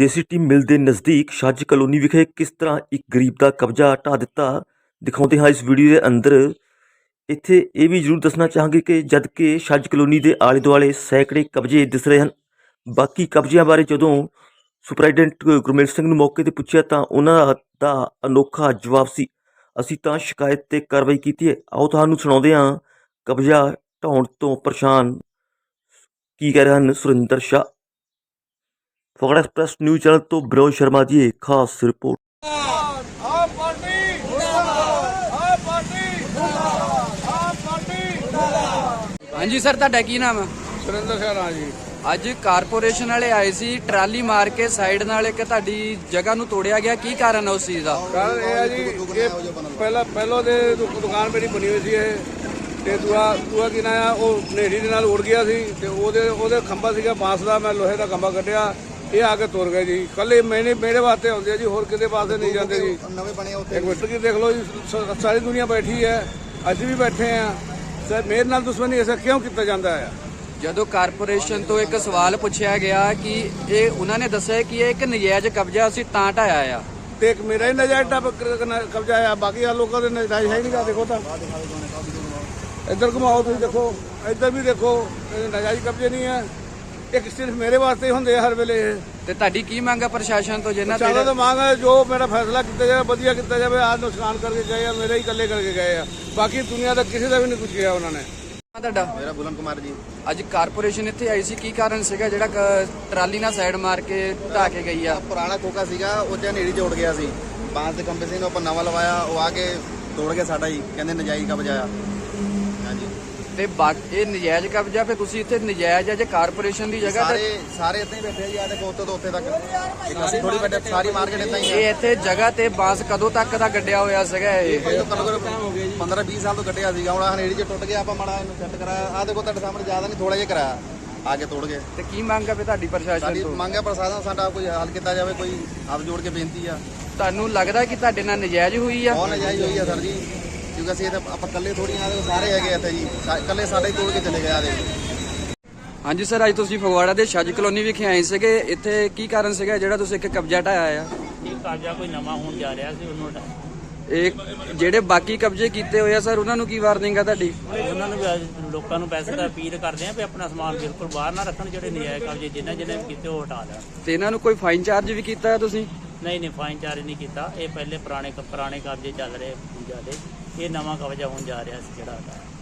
ਜੇਸੀਟੀ ਮਿਲ ਦੇ ਨਜ਼ਦੀਕ ਛੱਜ ਕਲੋਨੀ ਵਿਖੇ ਕਿਸ ਤਰ੍ਹਾਂ ਇੱਕ ਗਰੀਬ ਦਾ ਕਬਜ਼ਾ ਢਾਹ ਦਿੱਤਾ, ਦਿਖਾਉਂਦੇ ਹਾਂ ਇਸ ਵੀਡੀਓ ਦੇ ਅੰਦਰ। ਇੱਥੇ ਇਹ ਵੀ ਜ਼ਰੂਰ ਦੱਸਣਾ ਚਾਹਾਂਗੇ ਕਿ ਜਦ ਕਿ ਛੱਜ ਕਲੋਨੀ ਦੇ ਆਲੇ ਦੁਆਲੇ ਸੈਂਕੜੇ ਕਬਜ਼ੇ ਦਿਸ ਰਹੇ ਹਨ। ਬਾਕੀ ਕਬਜ਼ਿਆਂ ਬਾਰੇ ਜਦੋਂ ਸੁਪਰਡੈਂਟ ਗੁਰਮੇਲ ਸਿੰਘ ਨੂੰ ਮੌਕੇ ਤੇ ਪੁੱਛਿਆ ਤਾਂ ਉਹਨਾਂ ਦਾ ਅਨੋਖਾ ਜਵਾਬ ਸੀ, ਅਸੀਂ ਤਾਂ ਸ਼ਿਕਾਇਤ ਤੇ ਕਾਰਵਾਈ ਕੀਤੀ ਹੈ। ਆਓ ਤੁਹਾਨੂੰ ਸੁਣਾਉਂਦੇ ਹਾਂ ਕਬਜ਼ਾ ਢਾਉਣ ਤੋਂ ਪਰੇਸ਼ਾਨ ਕੀ ਕਹਿ ਰਹੇ ਹਨ ਸੁਰਿੰਦਰ ਸ਼ਾਹ। ਫਗੜਾ ਐਕਸਪ੍ਰੈਸ ਨਿਊਜ਼ ਚੈਨਲ ਤੋਂ ਬਰੋਜ ਸ਼ਰਮਾ ਦੀ ਇਹ ਖਾਸ ਰਿਪੋਰਟ। ਆਪ ਪਾਰਟੀ ਮੁਰਦਾਬਾਦ ਆਪ ਪਾਰਟੀ ਮੁਰਦਾਬਾਦ ਆਪ ਪਾਰਟੀ ਮੁਰਦਾਬਾਦ ਹਾਂਜੀ ਸਰ ਤੁਹਾਡਾ ਕੀ ਨਾਮ ਹੈ? ਸੁਰਿੰਦਰ ਸਿੰਘ ਰਾਜ ਜੀ। ਅੱਜ ਕਾਰਪੋਰੇਸ਼ਨ ਵਾਲੇ ਆਏ ਸੀ ਟਰਾਲੀ ਮਾਰ ਕੇ ਸਾਈਡ ਨਾਲ ਇੱਕ ਤੁਹਾਡੀ ਜਗ੍ਹਾ ਨੂੰ ਤੋੜਿਆ ਗਿਆ। ਕੀ ਕਾਰਨ ਹੈ ਉਸ ਚੀਜ਼ ਦਾ? ਕਾਰਨ ਇਹ ਹੈ ਜੀ ਇਹ ਪਹਿਲਾਂ ਪਹਿਲੋਂ ਦੇ ਦੁ- ਦੁਕਾਨ ਮੇਰੀ ਬਣੀ ਹੋਈ ਸੀ ਇਹ। ਤੇ ਦੂਆ ਦੂਆ ਕੀ ਨਾ ਆ ਉਹ ਹਨੇਰੀ ਦੇ ਨਾਲ ਉੜ ਗਿਆ ਸੀ। ਤੇ ਉਹਦੇ ਉਹਦੇ ਖੰਭਾ ਸੀਗਾ ਬਾਂਸ ਦਾ ਮੈਂ ਲੋਹੇ ਦਾ ਖੰਭਾ ਕੱਢਿਆ। ਇਹ ਆ ਕੇ ਤੁਰ ਗਏ ਜੀ। ਕੱਲੇ ਮੈਨੇ ਮੇਰੇ ਵਾਸਤੇ ਆਉਂਦੇ ਆ ਜੀ ਹੋਰ ਕਿਤੇ ਵਾਸਤੇ ਨਹੀਂ ਜਾਂਦੇ ਜੀ। ਨਵੇਂ ਬਣੇ ਉੱਥੇ। ਇੱਕ ਮਿੰਟ ਕੀ ਦੇਖ ਲਓ ਜੀ ਸ- ਸਾਰੀ ਦੁਨੀਆ ਬੈਠੀ ਹੈ। ਅਸੀਂ ਵੀ ਬੈਠੇ ਆ। ਸਰ ਮੇਰੇ ਨਾਲ ਦੁਸ਼ਮਣੀ ਐਸਾ ਕਿਉਂ ਕੀਤਾ ਜਾਂਦਾ ਹੈ? ਜਦੋਂ ਕਾਰਪੋਰੇਸ਼ਨ ਤੋਂ ਇੱਕ ਸਵਾਲ ਪੁੱਛਿਆ ਗਿਆ ਕਿ ਇਹ ਉਹਨਾਂ ਨੇ ਦੱਸਿਆ ਕਿ ਇਹ ਇੱਕ ਨਜਾਇਜ਼ ਕਬਜ਼ਾ ਅਸੀਂ ਤਾਂ ਢਾਇਆ ਆ। ਤੇ ਇੱਕ ਮੇਰਾ ਹੀ ਨਜਾਇਜ਼ ਟੱਪ ਕਬਜ਼ਾ ਆ। ਬਾਕੀ ਆ ਲੋਕਾਂ ਦੇ ਨਜਾਇਜ਼ ਹੈ ਨਹੀਂ ਗਾ ਦੇਖੋ ਤਾਂ। ਇੱਧਰ ਘੁਮਾਓ ਤੁਸੀਂ ਦੇਖੋ। ਇੱਧਰ ਵੀ ਦੇਖੋ ਇਹ ਨਜਾਇਜ਼ ਕਬਜ਼ੇ ਨਹੀਂ ਹੈ। ਇੱਕ ਸਿਰਫ ਮੇਰੇ ਵਾਸਤੇ ਹੀ ਹੁੰਦੇ ਆ ਹਰ ਵੇਲੇ। ਇਹ ਤੇ ਤੁਹਾਡੀ ਕੀ ਮੰਗ ਹੈ ਪ੍ਰਸ਼ਾਸਨ ਤੋਂ ਜਿਨ੍ਹਾਂ ਚਾਹਦਾ ਤੇ ਤਾਂ ਮੰਗ ਹੈ ਜੋ ਮੇਰਾ ਫੈਸਲਾ ਕੀਤਾ ਜਾਵੇ ਵਧੀਆ ਕੀਤਾ ਜਾਵੇ ਆਹ ਨੁਕਸਾਨ ਕਰਕੇ ਗਏ ਆ ਮੇਰੇ ਹੀ ਇਕੱਲੇ ਕਰਕੇ ਗਏ ਆ। ਬਾਕੀ ਦੁਨੀਆ ਦਾ ਕਿਸੇ ਦਾ ਵੀ ਨਹੀਂ ਕੁਝ ਕਿਹਾ ਉਹਨਾਂ ਨੇ। ਤੁਹਾਡਾ? ਮੇਰਾ ਬੁਲਨ ਕੁਮਾਰ ਜੀ। ਅੱਜ ਕਾਰਪੋਰੇਸ਼ਨ ਇੱਥੇ ਆਈ ਸੀ ਕੀ ਕਾਰਨ ਸੀਗਾ ਜਿਹੜਾ ਕ- ਟਰਾਲੀ ਨਾਲ ਸਾਈਡ ਮਾਰ ਕੇ ਢਾ ਕੇ ਗਈ ਆ? ਪੁਰਾਣਾ ਖੋਕਾ ਸੀਗਾ ਉਹ ਹਨੇਰੀ ਚ ਉੱਡ ਗਿਆ ਸੀ। ਬਾਂਸ ਦੇ ਕੰਪੇ ਸੀ ਨੂੰ ਆਪਾਂ ਨਵਾਂ ਲਵਾਇਆ ਉਹ ਆ ਕੇ ਤੋੜ ਗਿਆ ਸਾਡਾ ਹੀ ਕਹਿੰਦੇ ਨਜਾਇਜ਼ ਕਬਜ਼ਾ ਆ। ਤੇ ਇਹ ਨਜਾਇਜ਼ ਕਬਜ਼ਾ ਫੇ ਤੁਸੀਂ ਇੱਥੇ ਨਜਾਇਜ਼ ਆ ਜੇ ਕਾਰਪੋਰੇਸ਼ਨ ਦੀ ਜਗ੍ਹਾ ਤੇ ਸਾਰੇ ਸਾਰੇ ਇੱਥੇ ਹੀ ਬੈਠੇ ਆ ਜੀ ਆ ਦੇਖੋ ਉੱਥੇ ਤੋਂ ਉੱਥੇ ਤੱਕ। ਅਸੀਂ ਥੋੜੀ ਬੈਠੇ ਸਾਰੀ ਮਾਰਕੀਟ ਇੱਦਾਂ ਹੀ ਇਹ ਹੈ ਇੱਥੇ ਜਗ੍ਹਾ ਤੇ ਬਾਂਸ ਕਦੋਂ ਤੱਕ ਦਾ ਗੱਡਿਆ ਹੋਇਆ ਸੀਗਾ ਇਹ? ਪਹਿਲਾਂ ਕਦੋਂ ਕਦੋਂ 15 20 ਸਾਲ ਤੋਂ ਕੱਟਿਆ ਸੀਗਾ। ਹੁਣ ਆਹ ਹਨੇਰੀ ਚ ਟੁੱਟ ਗਿਆ ਆਪਾਂ ਮਾੜਾ ਇਹਨੂੰ ਸੈੱਟ ਕਰਾਇਆ। ਆ ਦੇਖੋ ਤੁਹਾਡੇ ਸਾਹਮਣੇ ਜ਼ਿਆਦਾ ਨਹੀਂ ਥੋੜਾ ਜਿਹਾ ਕਰਾਇਆ। ਆ ਕੇ ਤੋੜ ਗਏ। ਤੇ ਕੀ ਮੰਗ ਹੈ ਫੇ ਤੁਹਾਡੀ ਪ੍ਰਸ਼ਾਸਨ ਸਾਡੀ ਤੋਂ? ਮੰਗ ਹੈ ਪ੍ਰਸ਼ਾਸਨ ਸਾਡਾ ਕੋਈ ਹੱਲ ਕੀਤਾ ਜਾਵੇ ਕੋਈ ਹੱਥ ਜੋੜ ਕੇ ਬੇਨਤੀ ਆ। ਤੁਹਾਨੂੰ ਲੱਗਦਾ ਕਿ ਤੁਹਾਡੇ ਨਾਲ ਨਜਾਇਜ਼ ਹੋਈ ਆ? ਬਹੁਤ ਨਜਾਇਜ਼ ਹੋਈ ਆ ਸਰ ਜੀ। ਕਿਉਂਕਿ ਅਸੀਂ ਇਹ ਤਾਂ ਆਪਾਂ ਇਕੱਲੇ ਥੋੜੀ ਆ ਸਾਰੇ ਹੈਗੇ ਇੱਥੇ ਜੀ। ਸਾ- ਇਕੱਲੇ ਸਾਡੇ ਹੀ ਤੋੜ ਕੇ ਚਲੇ ਗਏ ਆ ਦੇ। ਹਾਂਜੀ ਸਰ ਅੱਜ ਤੁਸੀਂ ਫਗਵਾੜਾ ਦੇ ਛੱਜ ਕਲੋਨੀ ਵਿਖੇ ਆਏ ਸੀਗੇ। ਇੱਥੇ ਕੀ ਕਾਰਨ ਸੀਗਾ ਜਿਹੜਾ ਤੁਸੀਂ ਇੱਕ ਕਬਜ਼ਾ ਢਾਇਆ ਆ? ਇਹ ਕਾਜਾ ਕੋਈ ਨਵਾਂ ਹੋਣ ਜਾ ਰਿਹਾ ਸੀ ਉਹਨੂੰ ਇਹ ਜਿਹੜੇ ਬਾਕੀ ਕਬਜ਼ੇ ਕੀਤੇ ਹੋਏ ਆ ਸਰ ਉਹਨਾਂ ਨੂੰ ਕੀ ਵਾਰਨਿੰਗ ਆ ਤੁਹਾਡੀ? ਉਹਨਾਂ ਨੂੰ ਵੀ ਅੱਜ ਲੋਕਾਂ ਨੂੰ ਪੈਸੇ ਦਾ ਅਪੀਲ ਕਰਦੇ ਆ ਵੀ ਆਪਣਾ ਸਮਾਨ ਬਿਲਕੁਲ ਬਾਹਰ ਨਾ ਰੱਖਣ ਜਿਹੜੇ ਨਜਾਇਜ਼ ਕਬਜ਼ੇ ਜਿਨ੍ਹਾਂ ਜਿਨ੍ਹਾਂ ਵੀ ਕੀਤੇ ਉਹ ਹਟਾ ਲੈਣ। ਤੇ ਇਹਨਾਂ ਨੂੰ ਕੋਈ ਫਾਈਨ ਚਾਰਜ ਵੀ ਕੀਤਾ ਤੁਸੀਂ? ਨਹੀਂ ਨਹੀਂ ਫਾਈਨ ਚਾਰਜ ਨਹੀਂ ਕੀਤਾ। ਇਹ ਪਹਿਲੇ ਪੁਰਾਣੇ ਪੁਰਾਣੇ ਕਬਜ਼ੇ ਚੱਲ ਰਹੇ ਜਿਆਦੇ ਇਹ ਨਵਾਂ ਕਬਜ਼ਾ ਹੋਣ ਜਾ ਰਿਹਾ ਸੀ ਜਿਹੜਾ ਹਟਾ